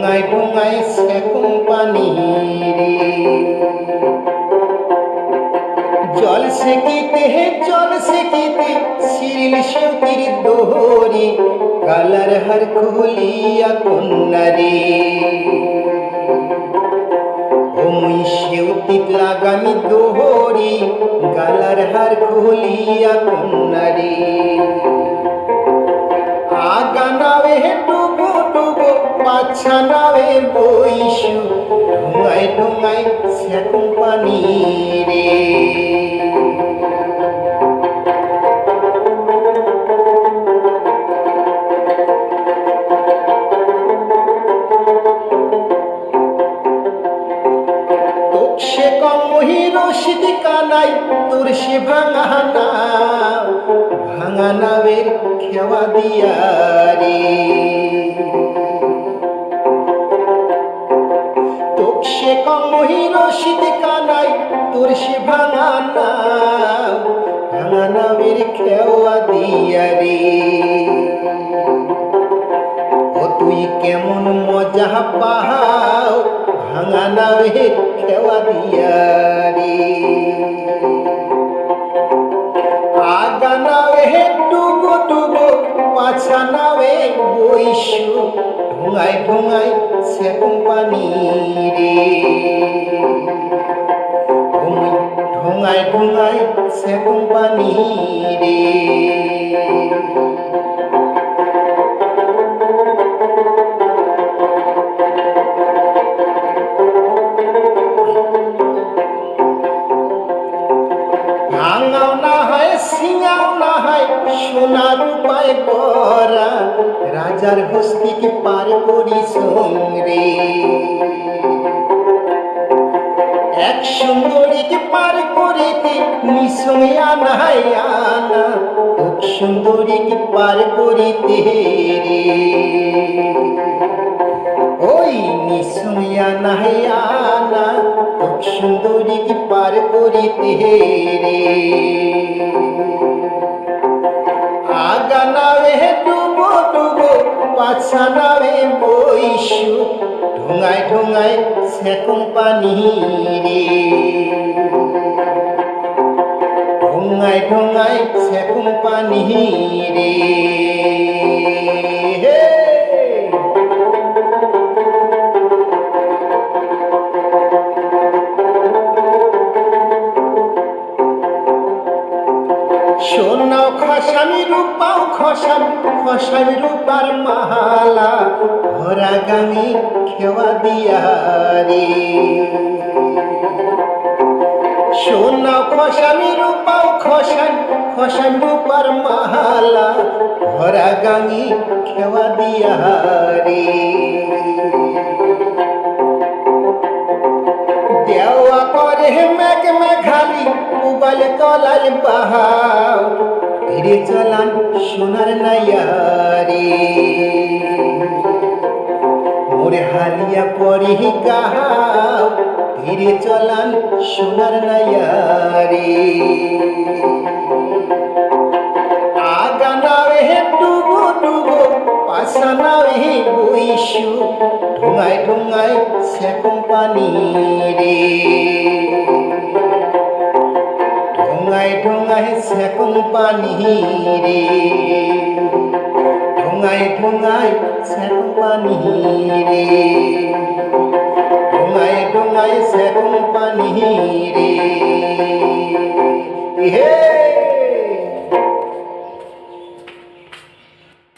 ঢুঙায় ঢুঙায় সেকুম পানি রে জল সেকিতে হে জল সেকিতে শিরিল সতীর দোহরি, কালার হার খুলিয়া কন্যারে। ওই সেউতিত লাগামি দোহরি গালার হার খুলিয়া কন্যারে। আগানাবে ডুবো পাছানাবে বইসু ঢুঙায় ঢুঙায় সেকুম পানি রে। সে কমহি রশিদ কানাই ভাঙা না ভাঙা নাবের খেওয়া দিয়া রে সে শীত কানাই, তোর সে ভাঙা না ভাঙা নাবের খেওয়া দিয়া রে। ও তুই কেমন মজা পাহাও ভাঙা নামের খেওয়া দিয়া রে। ঢুঙায় ঢুঙায় সেকুম পানি রে ঢুঙায় ঢুঙায় সেকুম পানি রে ভাঙাও না হয়, সিঙাও না হয় সোনার উপায় করা রাজার হস্তিকে পার করি সঙ্গে। এক সুন্দরীকে পার করিতে নিসমে আনাই আনা সুন্দরীকে পার করিতে রে ওই নিসমে আনাই আনা সুন্দরীকে পার করিতে রে আগা নাবে ডুবো ডুবো পাছা নাবে বইসু। ঢোঙায় ঢুঙায় সেকুম পানি রে। ঢোঙায় ঢোঙায় সেকুম রে। খসামি রূপাও খসাম খসামি রূপার মালা, ভরা গাঙি খেওয়া দিয়া রে সোনাও খসামি রূপাও খসান খসান রূপার মালা, ভরা গাঙি খেওয়া দিয়া রে দেওয়া করে মেঘ মেঘালি, উবাল তলাল পাহাও ধীরে চলান সোনার নাইয়ারে। মোরে হালিয়া পরি গাহাও ধীরে চলান সোনার নাইয়ারে। আগা নাবে ডুবো ডুবো, পাশা নাবে বইসু, ঢুঙায় ঢুঙায় সেকুম পানি রে পানি রে। ঠোঙায় ঢুঙায় সেকুম পানি রে। ঢুঙায় ঢুঙায় সেকুম পানি হে